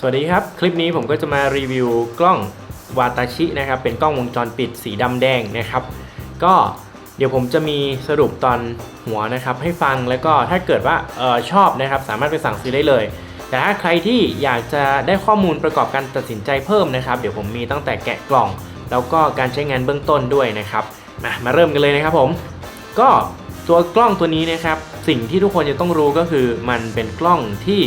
สวัสดีครับ คลิปนี้ผมก็จะมารีวิวกล้องวาตาชินะครับ เป็นกล้องวงจรปิดสีดำแดงนะครับ ก็เดี๋ยวผมจะมีสรุปตอนหัวนะครับ ให้ฟังแล้วก็ถ้าเกิดว่าออชอบนะครับ สามารถไปสั่งซื้อได้เลย แต่ถ้าใครที่อยากจะได้ข้อมูลประกอบการตัดสินใจเพิ่มนะครับ เดี๋ยวผมมีตั้งแต่แกะกล่อง แล้วก็การใช้งานเบื้องต้นด้วยนะครับ มามาเริ่มกันเลยนะครับผม ก็ตัวกล้องตัวนี้นะครับ สิ่งที่ทุกคนจะต้องรู้ก็คือมันเป็นกล้องที่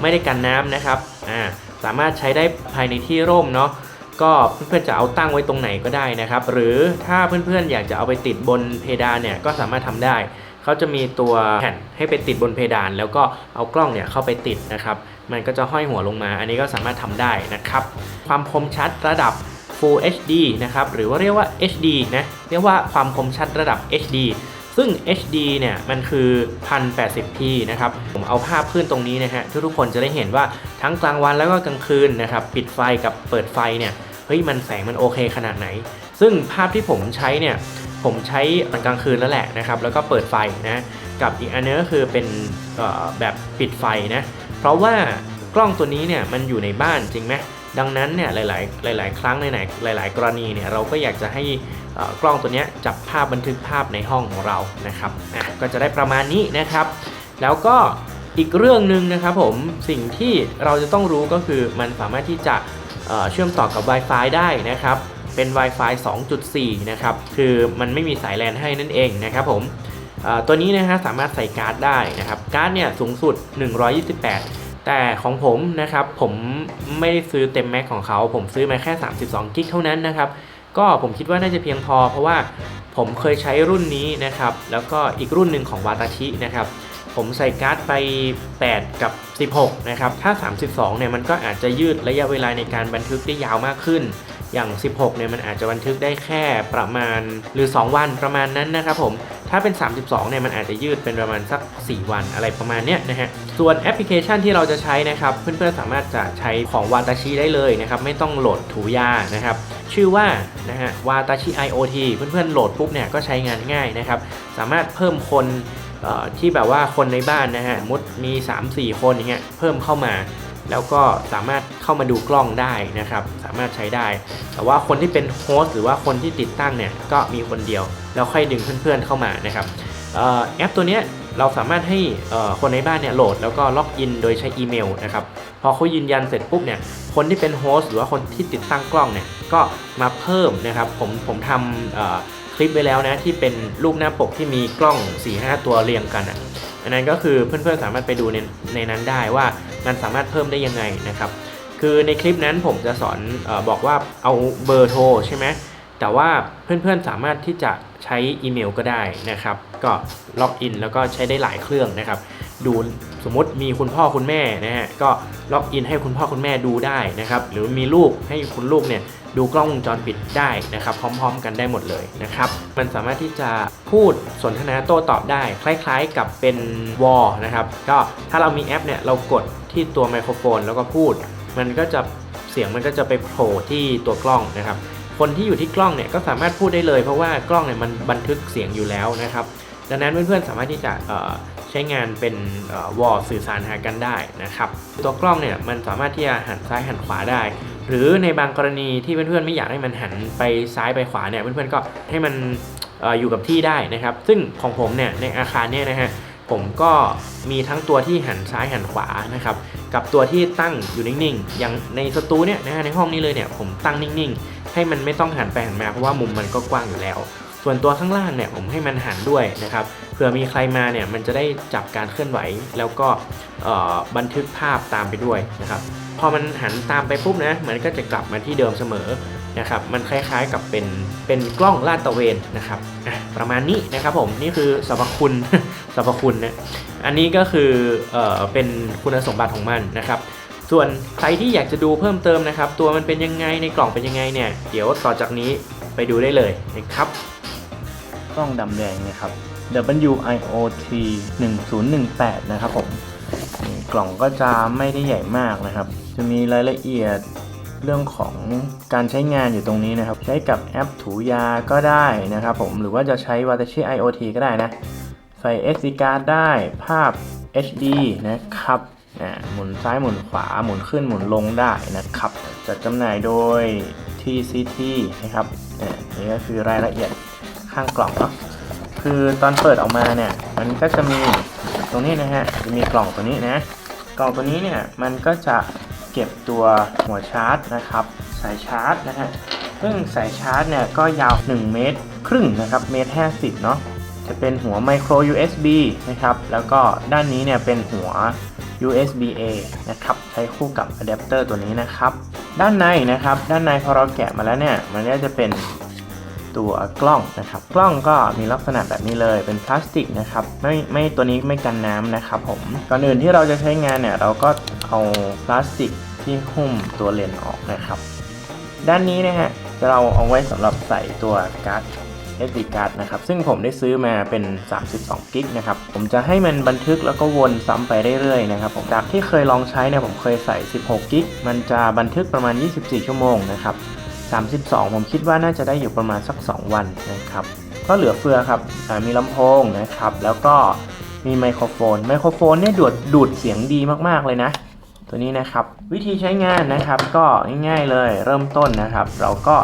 ไม่ได้กันน้ำนะครับ อ่าสามารถใช้ได้ภายในที่ร่มเนาะก็เพื่อนๆจะเอาตั้งไว้ตรงไหนก็ได้นะครับ หรือถ้าเพื่อนๆอยากจะเอาไปติดบนเพดานเนี่ยก็สามารถทำได้เขาจะมีตัวแผ่นให้ไปติดบนเพดาน แล้วก็เอากล้องเนี่ยเข้าไปติดนะครับ มันก็จะห้อยหัวลงมา อันนี้ก็สามารถทำได้นะครับ ความคมชัดระดับ Full HD นะครับหรือว่าเรียกว่า HD นะเรียกว่าความคมชัดระดับ HD ซึ่ง HD เนี่ยมันคือ 1080p นะครับ ผมเอาภาพขึ้นตรงนี้นะฮะทุกๆคนจะได้เห็นว่าทั้งกลางวันแล้วก็กลางคืนนะครับ ปิดไฟกับเปิดไฟเนี่ย เฮ้ย มันแสงมันโอเคขนาดไหน ซึ่งภาพที่ผมใช้เนี่ย ผมใช้ตอนกลางคืนแล้วแหละนะครับ แล้วก็เปิดไฟนะ กับอีกอันนึงก็คือเป็นแบบปิดไฟนะ เพราะว่ากล้องตัวนี้เนี่ยมันอยู่ในบ้านจริงไหมดังนั้นเนี่ยหลาย ๆ หลาย ๆ ครั้งในไหนหลาย ๆ กรณีเนี่ยเราก็อยากจะให้ กล้องตัวนี้จับภาพบันทึกภาพในห้องของเรานะครับก็จะได้ประมาณนี้นะครับ แล้วก็อีกเรื่องหนึ่งนะครับผมสิ่งที่เราจะต้องรู้ก็คือมันสามารถที่จะเชื่อมต่อกับ Wi-Fi ได้นะครับเป็น Wi-Fi 2.4 นะครับ คือมันไม่มีสายแลนให้นั่นเองนะครับผมตัวนี้นะฮะสามารถใส่การ์ดได้นะครับ การ์ดเนี่ยสูงสุด 128 แต่ของผมนะครับ ผมไม่ได้ซื้อเต็มแม็กของเขา ผมซื้อมาแค่ 32 กิกเท่านั้นนะครับ ก็ผมคิดว่าน่าจะเพียงพอ เพราะว่าผมเคยใช้รุ่นนี้นะครับ แล้วก็อีกรุ่นหนึ่งของวาตาชินะครับผมใส่การ์ดไป 8 กับ 16 นะครับ ถ้า 32 เนี่ย มันก็อาจจะยืดระยะเวลาในการบันทึกได้ยาวมากขึ้น อย่าง 16 เนี่ยมันอาจจะบันทึกได้แค่ประมาณหรือ 2 วันประมาณนั้นนะครับผมถ้าเป็น 32 เนี่ยมันอาจจะยืดเป็นประมาณสัก 4 วันอะไรประมาณเนี้ยนะฮะส่วนแอปพลิเคชันที่เราจะใช้นะครับ เพื่อนๆสามารถจะใช้ของวาตาชิได้เลยนะครับ ไม่ต้องโหลดถูยานะครับชื่อว่านะฮะวาตาชิ IoT เพื่อนๆโหลดปุ๊บเนี่ยก็ใช้งานง่ายนะครับ สามารถเพิ่มคนที่แบบว่าคนในบ้านนะฮะมุดมี 3-4 คนอย่างเงี้ยเพิ่มเข้ามา แล้วก็สามารถเข้ามาดูกล้องได้นะครับ สามารถใช้ได้ แต่ว่าคนที่เป็นโฮสต์หรือว่าคนที่ติดตั้งเนี่ยก็มีคนเดียว แล้วค่อยดึงเพื่อนๆเข้ามานะครับออแอปตัวเนี้ยเราสามารถให้คนในบ้านเนี่ยโหลดแล้วก็ล็อกอินโดยใช้อีเมลนะครับพอเขายืนยันเสร็จปุ๊บเนี่ยคนที่เป็นโฮสต์หรือว่าคนที่ติดตั้งกล้องเนี่ยก็มาเพิ่มนะครับผมผมทำคลิปไว้แล้วนะที่เป็นรูปหน้าปกที่มีกล้อง 4-5 ตัวเรียงกันอะอันนั้นก็คือเพื่อนๆสามารถไปดูในในนั้นได้ว่า มันสามารถเพิ่มได้ยังไงนะครับ คือในคลิปนั้นผมจะสอนอบอกว่าเอาเบอร์โทรใช่ไหมแต่ว่าเพื่อนๆสามารถที่จะใช้อีเมลก็ได้นะครับ ก็ล็อกอินแล้วก็ใช้ได้หลายเครื่องนะครับ ดูสมมติมีคุณพ่อคุณแม่นะฮะก็ล็อกอินให้คุณพ่อคุณแม่ดูได้นะครับหรือมีลูกให้คุณลูกเนี่ยดูกล้องวงจรปิดได้นะครับพร้อม ๆ กันได้หมดเลยนะครับมันสามารถที่จะพูดสนทนาโต้ตอบได้ คล้ายๆกับเป็นวอลนะครับก็ถ้าเรามีแอปเนี่ยเรากดที่ตัวไมโครโฟนแล้วก็พูด มันก็จะเสียงมันก็จะไปโผล่ที่ตัวกล้องนะครับคนที่อยู่ที่กล้องเนี่ยก็สามารถพูดได้เลยเพราะว่ากล้องเนี่ยมันบันทึกเสียงอยู่แล้วนะครับดังนั้นเพื่อนๆสามารถที่จะ ช้งานเป็นวอลสื่อสารหากันได้นะครับ ตัวกล้องเนี่ยมันสามารถที่จะหันซ้ายหันขวาได้ หรือในบางกรณีที่เพื่อนๆไม่อยากให้มันหันไปซ้ายไปขวาเนี่ยเพื่อนๆก็ให้มันอออยู่กับที่ได้นะครับ ซึ่งของผมเนี่ยในอาคารเนี่ยนะฮะผมก็มีทั้งตัวที่หันซ้ายหันขวานะครับกับตัวที่ตั้งอยู่นิ่งๆอย่างในสตูเนี่ยนะฮะในห้องนี้เลยเนี่ยผมตั้งนิ่งๆ ให้มันไม่ต้องหันไปหันมาเพราะว่ามุมมันก็กว้างอยู่แล้ว ส่วนตัวข้างล่างเนี่ยผมให้มันหันด้วยนะครับเผื่อมีใครมาเนี่ยมันจะได้จับการเคลื่อนไหว แล้วก็บันทึกภาพตามไปด้วยนะครับพอมันหันตามไปปุ๊บนะมันก็จะกลับมาที่เดิมเสมอนะครับมันคล้ายๆกับเป็นเป็นกล้องลาดตระเวนนะครับประมาณนี้นะครับผมนี่คือสรรพคุณสรรพคุณนะอันนี้ก็คือเออเป็นคุณสมบัติของมันนะครับ ส่วนใครที่อยากจะดูเพิ่มเติมนะครับ ตัวมันเป็นยังไงในกล่องเป็นยังไงเนี่ยเดี๋ยวต่อจากนี้ไปดูได้เลยนะครับ กล้องดำแดงเนะครับ WIOT 1018 นะครับผมกล่องก็จะไม่ได้ใหญ่มากนะครับ จะมีรายละเอียดเรื่องของการใช้งานอยู่ตรงนี้นะครับ ใช้กับแอปถูยาก็ได้นะครับผมหรือว่าจะใช้ Watashi IoT ก็ได้นะ ใส่ SD card ได้ภาพ HD นะครับอ่าหมุนซ้ายหมุนขวาหมุนขึ้นหมุนลงได้นะครับจัดจำหน่ายโดย TCT นะครับอ่านี่ก็คือรายละเอียด ข้างกล่องเนาะคือตอนเปิดออกมาเนี่ย มันก็จะมีตรงนี้นะฮะจะมีกล่องตัวนี้นะกล่องตัวนี้เนี่ยมันก็จะเก็บตัวหัวชาร์จนะครับ สายชาร์จนะฮะซึ่งสายชาร์จเนี่ยก็ยาว 1 เมตรครึ่งนะครับเมตร50เนาะจะเป็นหัว micro USB นะครับแล้วก็ด้านนี้เนี่ยเป็นหัว USB A นะครับใช้คู่กับอะแดปเตอร์ตัวนี้นะครับ ด้านในนะครับ ด้านในพอเราแกะมาแล้วเนี่ย มันก็จะเป็น ตัวกล้องนะครับ กล้องก็มีลักษณะแบบนี้เลยเป็นพลาสติกนะครับไม่ไม่ตัวนี้ไม่กันน้ำนะครับผมก่อนอื่นที่เราจะใช้งานเนี่ยเราก็เอาพลาสติกที่หุ้มตัวเลนส์ออกนะครับ ด้านนี้นะฮะจะเราเอาไว้สำหรับใส่ตัวการ์ด SD card นะครับ ซึ่งผมได้ซื้อมาเป็น 32กิกนะครับ ผมจะให้มันบันทึกแล้วก็วนซ้ำไปเรื่อยๆนะครับผมจากที่เคยลองใช้เนี่ยผมเคยใส่ 16กิกมันจะบันทึกประมาณ 24 ชั่วโมงนะครับ 32 ผมคิดว่าน่าจะได้อยู่ประมาณสัก 2 วันนะครับ ก็เหลือเฟือครับมีลำโพงนะครับ แล้วก็มีไมโครโฟน ไมโครโฟนเนี่ยดูดดูดเสียงดีมากๆเลยนะ ตัวนี้นะครับ วิธีใช้งานนะครับก็ง่ายๆเลยเริ่มต้นนะครับ เราก็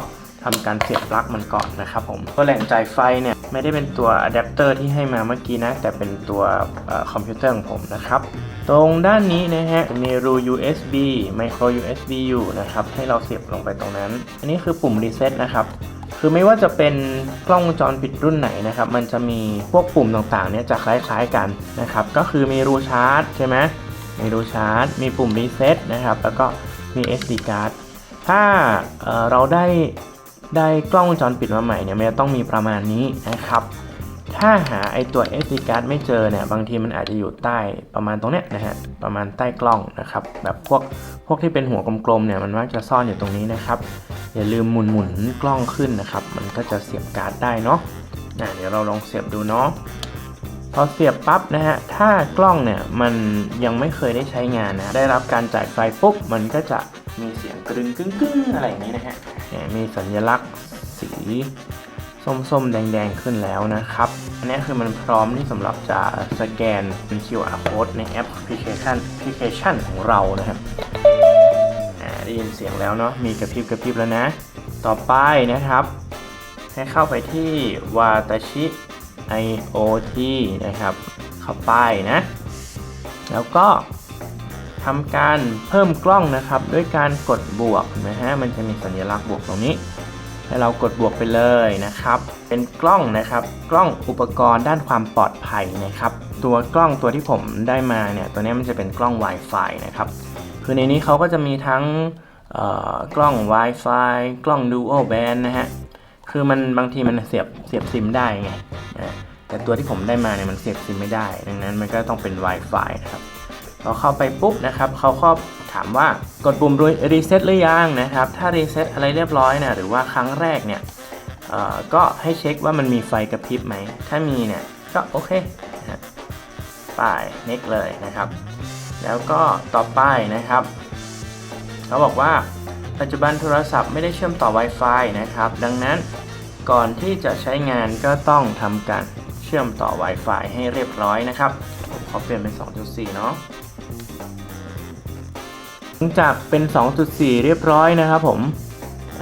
ทำการเสียบปลั๊กมันก่อนนะครับผมตัวแหล่งจ่ายไฟเนี่ยไม่ได้เป็นตัวอะแดปเตอร์ที่ให้มาเมื่อกี้นะ แต่เป็นตัวอคอมพิวเตอร์ของผมนะครับ ตรงด้านนี้นะฮะมีรู USB micro USB อยู่นะครับให้เราเสียบลงไปตรงนั้น อันนี้คือปุ่มรีเซ็ตนะครับคือไม่ว่าจะเป็นกล้องวงจรปิดรุ่นไหนนะครับ มันจะมีพวกปุ่มต่างๆเนี่ยจะคล้ายๆกันนะครับ ก็คือมีรูชาร์จใช่ไหมมีรูชาร์จ มีปุ่มรีเซ็ตนะครับ แล้วก็มี SD card ถ้าเเราได้ ได้กล้องวงจรปิดมาใหม่เนี่ยมันจะต้องมีประมาณนี้นะครับ ถ้าหาไอตัว SD card ไม่เจอเนี่ยบางทีมันอาจจะอยู่ใต้ประมาณตรงเนี้ยนะฮะประมาณใต้กล้องนะครับแบบพวกพวกที่เป็นหัวกลมๆเนี่ยมันมักจะซ่อนอยู่ตรงนี้นะครับอย่าลืมหมุนหมุนกล้องขึ้นนะครับ มันก็จะเสียบการ์ดได้เนาะเดี๋ยวเราลองเสียบดูเนาะ พอเสียบปั๊บนะฮะ ถ้ากล้องเนี่ยมันยังไม่เคยได้ใช้งานนะ ได้รับการจ่ายไฟปุ๊บ มันก็จะมีเสียงกรึงกึ้งกึ้งอะไรอย่างนี้นะฮะนี่มีสัญลักษณ์สีส้มๆ แดงๆ ขึ้นแล้วนะครับ อันนี้คือมันพร้อมที่สำหรับจะสแกนเป็น QR code ในแอปพลิเคชันแอปพลิเคชันของเรานะครับได้ยินเสียงแล้วเนาะ มีกระพริบกระพริบแล้วนะ ต่อไปนะครับ ให้เข้าไปที่วาตาชิ IoT นะครับเข้าไปนะ แล้วก็ทำการเพิ่มกล้องนะครับ ด้วยการกดบวกนะฮะมันจะมีสัญลักษณ์บวกตรงนี้ ให้เรากดบวกไปเลยนะครับ เป็นกล้องนะครับ กล้องอุปกรณ์ด้านความปลอดภัยนะครับ ตัวกล้องตัวที่ผมได้มาเนี่ยตัวนี้มันจะเป็นกล้อง Wi-Fi นะครับคือในนี้เขาก็จะมีทั้งกล้อง Wi-Fi กล้อง Dual Band นะฮะคือมันบางทีมันเสียบเสียบซิมได้ไง แต่ตัวที่ผมได้มาเนี่ยมันเสียบซิมไม่ได้ ดังนั้นมันก็ต้องเป็น Wi-Fi นะครับพอเข้าไปปุ๊บนะครับเขาก็ถามว่ากดปุ่มรีเซ็ตหรือยังนะครับ ถ้ารีเซ็ตอะไรเรียบร้อยนะหรือว่าครั้งแรกเนี่ยก็ให้เช็คว่ามันมีไฟกระพริบไหม ถ้ามีเนี่ยก็โอเคนะป้าย next เลยนะครับ แล้วก็ต่อไปนะครับเขาบอกว่าปัจจุบันโทรศัพท์ไม่ได้เชื่อมต่อ Wi-Fi นะครับ ดังนั้นก่อนที่จะใช้งานก็ต้องทำการ ชื่อมต่อ Wi-Fi ให้เรียบร้อยนะครับผมขอเปลี่ยนเป็น 2.4 เนาะหลังจากเป็น 2.4 เรียบร้อยนะครับผม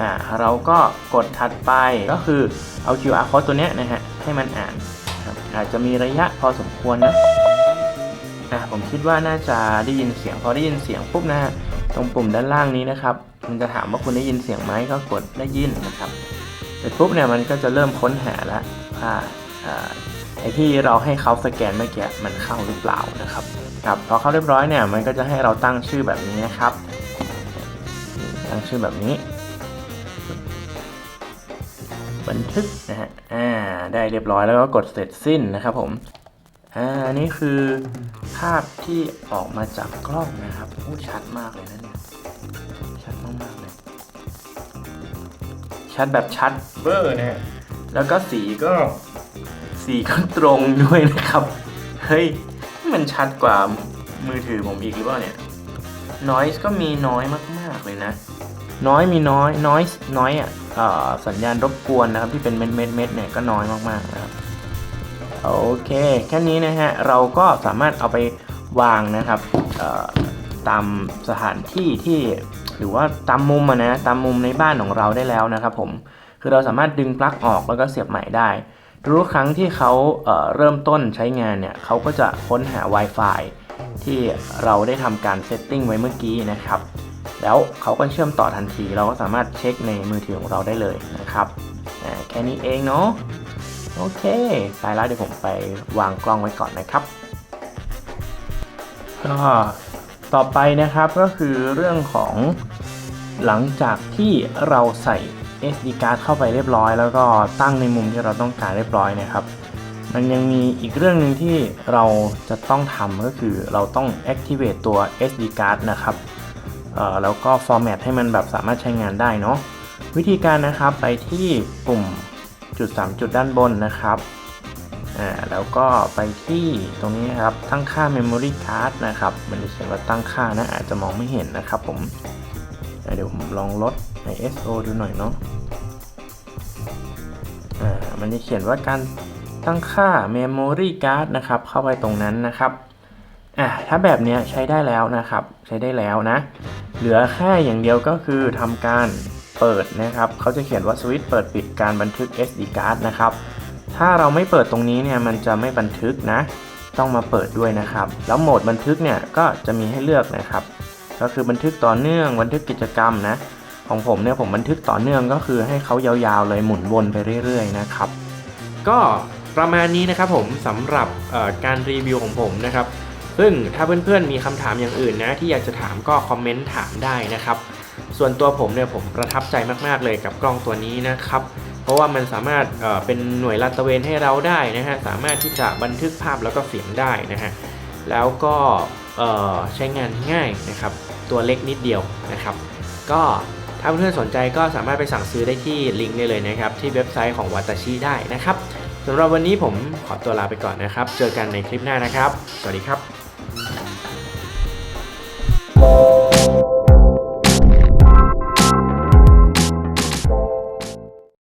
อ่าเราก็กดถัดไปก็คือเอา QR code ตัวเนี้ยนะฮะให้มันอ่านอาจจะมีระยะพอสมควรนะอะผมคิดว่าน่าจะได้ยินเสียงพอได้ยินเสียงปุ๊บนะฮะตรงปุ่มด้านล่างนี้นะครับ มันจะถามว่าคุณได้ยินเสียงไหมก็กดได้ยินนะครับเสร็จปุ๊บเนี่ยมันก็จะเริ่มค้นหาแล้วว่า ไอที่เราให้เขาสแกนเมื่อกี้มันเข้าหรือเปล่านะครับครับพอเข้าเรียบร้อยเนี่ยมันก็จะให้เราตั้งชื่อแบบนี้นะครับ ตั้งชื่อแบบนี้ บันทึกนะฮะอ่าได้เรียบร้อยแล้วก็กดเสร็จสิ้นนะครับผมอ่าอันนี้คือภาพที่ออกมาจากกล้องนะครับโอ้ชัดมากเลยนะเนี่ยชัดมากๆเลย ชัดแบบชัดเบอร์นะฮะแล้วก็สีก็ สีก็ตรงด้วยนะครับ เฮ้ย มันชัดกว่ามือถือผมอีกหรือเปล่าเนี่ย noise ก็มีน้อยมาก ๆ เลยนะ น้อยมีน้อย noise น้อยอะสัญญาณรบกวนนะครับ ที่เป็นเม็ดเม็ดเม็ดเนี่ยก็น้อยมากๆนะครับ โอเค แค่นี้นะฮะ เราก็สามารถเอาไปวางนะครับตามสถานที่ที่หรือว่าตามมุมะนะตามมุมในบ้านของเราได้แล้วนะครับผมคือเราสามารถดึงปลั๊กออกแล้วก็เสียบใหม่ได้ ทุกครั้งที่เขาเเริ่มต้นใช้งานเนี่ยเขาก็จะค้นหา Wi-Fi ที่เราได้ทำการเซตติ้งไว้เมื่อกี้นะครับ แล้วเขาก็เชื่อมต่อทันที เราก็สามารถเช็คในมือถือของเราได้เลยนะครับแค่นี้เองเนาะโอเค ไปแล้วเดี๋ยวผมไปวางกล้องไว้ก่อนนะครับก็ต่อไปนะครับก็คือเรื่องของหลังจากที่เราใส่ SD card เข้าไปเรียบร้อย แล้วก็ตั้งในมุมที่เราต้องการเรียบร้อยนะครับ มันยังมีอีกเรื่องหนึ่งที่เราจะต้องทำก็คือเราต้อง activate ตัว SD card นะครับแล้วก็ format ให้มันแบบสามารถใช้งานได้เนาะวิธีการนะครับไปที่ปุ่มจุด 3 จุดด้านบนนะครับอ่าแล้วก็ไปที่ตรงนี้นะครับตั้งค่า memory card นะครับ มันจะเขียนว่าตั้งค่านะอาจจะมองไม่เห็นนะครับผมเดี๋ยวผมลองลด ISO ดูหน่อยเนาะอ่ามันจะเขียนว่าการตั้งค่า memory card นะครับ เข้าไปตรงนั้นนะครับอ่าถ้าแบบเนี้ยใช้ได้แล้วนะครับ ใช้ได้แล้วนะ เหลือแค่อย่างเดียวก็คือทำการเปิดนะครับ เขาจะเขียนว่าสวิตช์เปิดปิดการบันทึก SD card นะครับ ถ้าเราไม่เปิดตรงนี้เนี่ยมันจะไม่บันทึกนะ ต้องมาเปิดด้วยนะครับ แล้วโหมดบันทึกเนี่ยก็จะมีให้เลือกนะครับ ก็คือบันทึกต่อเนื่องบันทึกกิจกรรมนะ ของผมเนี่ยผมบันทึกต่อเนื่องก็คือให้เขายาวๆเลยหมุนวนไปเรื่อยๆนะครับ ก็ประมาณนี้นะครับผมสำหรับการรีวิวของผมนะครับ ซึ่งถ้าเพื่อนๆมีคำถามอย่างอื่นนะที่อยากจะถามก็คอมเมนต์ถามได้นะครับ ส่วนตัวผมเนี่ยผมประทับใจมากๆเลยกับกล้องตัวนี้นะครับเพราะว่ามันสามารถเเป็นหน่วยลาดตระเวนให้เราได้นะฮะสามารถที่จะบันทึกภาพแล้วก็เสียงได้นะฮะแล้วก็ใช้งานง่ายนะครับ ตัวเล็กนิดเดียวนะครับ ก็ ถ้าเพื่อนๆสนใจก็สามารถไปสั่งซื้อได้ที่ลิงก์ได้เลยนะครับ ที่เว็บไซต์ของวัตชิได้นะครับสำหรับวันนี้ผมขอตัวลาไปก่อนนะครับ เจอกันในคลิปหน้านะครับ สวัสดีครับ